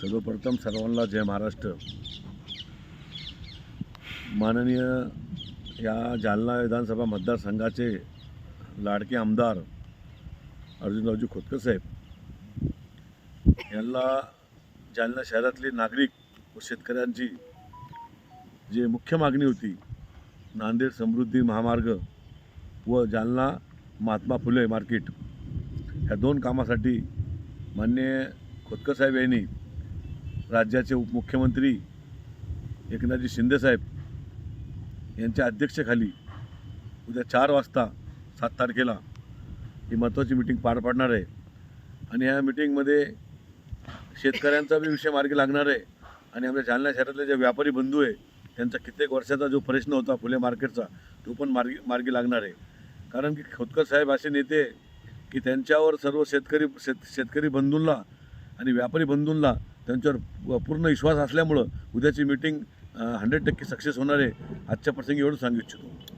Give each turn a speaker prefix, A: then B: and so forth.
A: सर्वप्रथम सर्वांना जय महाराष्ट्र. माननीय या जालना विधानसभा मतदारसंघाचे लाडके आमदार अर्जुनरावजी खोतकर साहेब. यांना जालना शहरातले नागरिक व शेतकऱ्यांची जे मुख्य मागणी होती नांदेड समृद्धी महामार्ग व जालना महात्मा फुले मार्केट ह्या दोन कामासाठी मान्य खोतकर साहेब यांनी राज्याचे उपमुख्यमंत्री एकनाथजी शिंदेसाहेब यांच्या अध्यक्षतेखाली उद्या चार वाजता सात तारखेला ही महत्त्वाची मिटिंग पार पाडणार आहे. आणि या मिटिंगमध्ये शेतकऱ्यांचा बी विषय मार्गी लागणार आहे. आणि आमच्या जालना शहरातले जे व्यापारी बंधू आहे त्यांचा कित्येक वर्षाचा जो प्रश्न होता फुले मार्केटचा तो पण मार्गी मार्गी लागणार आहे. कारण की खोतकर साहेब असे नेते की त्यांच्यावर सर्व शेतकरी शेत शेतकरी बंधूंना आणि व्यापारी बंधूंना त्यांच्यावर पूर्ण विश्वास असल्यामुळं उद्याची मीटिंग हंड्रेड टक्के सक्सेस होणार आहे आजच्या प्रसंगी एवढं सांगू इच्छितो.